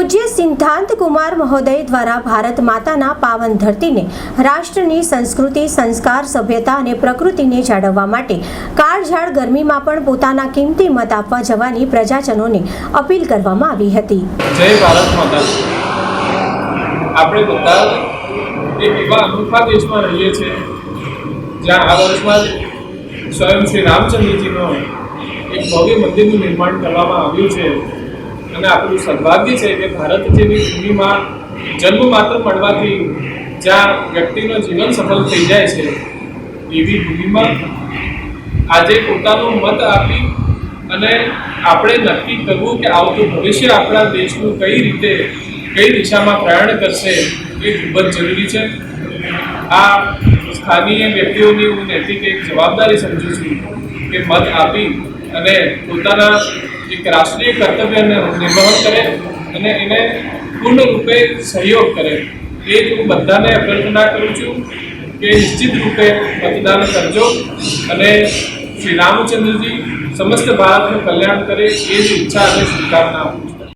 પૂજ્ય સિદ્ધાંત કુમાર મહોદય દ્વારા ભારત માતાના પાવન ધરતીને રાષ્ટ્રની સંસ્કૃતિ, સંસ્કાર, સભ્યતા અને પ્રકૃતિને જાળવવા માટે કાળઝાળ ગરમીમાં પણ પોતાના કિંમતી મત આપવા જવાની પ્રજાજનોને અપીલ કરવામાં આવી હતી. જય ભારત માતા આપણે બધા એક એવા અનોખા દેશમાં રહીએ છીએ, જ્યાં આ વર્ષમાં સ્વયં શ્રી રામચંદ્રજીનો એક ભવ્ય મંદિરનું નિર્માણ કરવામાં આવ્યું છે. અને આપણું સદભાગ્ય છે કે ભારત જેવી ભૂમિમાં જન્મ માત્ર મળવાથી જ્યાં વ્યક્તિનું જીવન સફળ થઈ જાય છે, એવી ભૂમિમાં આજે પોતાનો મત આપી અને આપણે નક્કી કરવું કે આવતું ભવિષ્ય આપણા દેશનું કઈ રીતે, કઈ દિશામાં પ્રયાણ કરશે, એ ખૂબ જ જરૂરી છે. આ સ્થાનીય વ્યક્તિઓની હું નૈતિક એક જવાબદારી સમજુ છું. કે મત આપી અને પોતાના એક રાષ્ટ્રીય કર્તવ્યને નિર્વહન કરે અને એને પૂર્ણ રૂપે સહયોગ કરે. એ જ હું બધાને અભ્યર્થના કરું છું કે નિશ્ચિત રૂપે મતદાન કરજો અને શ્રી રામચંદ્રજી સમસ્ત ભારતનું કલ્યાણ કરે એ જ ઈચ્છા અને શુભકામના આપું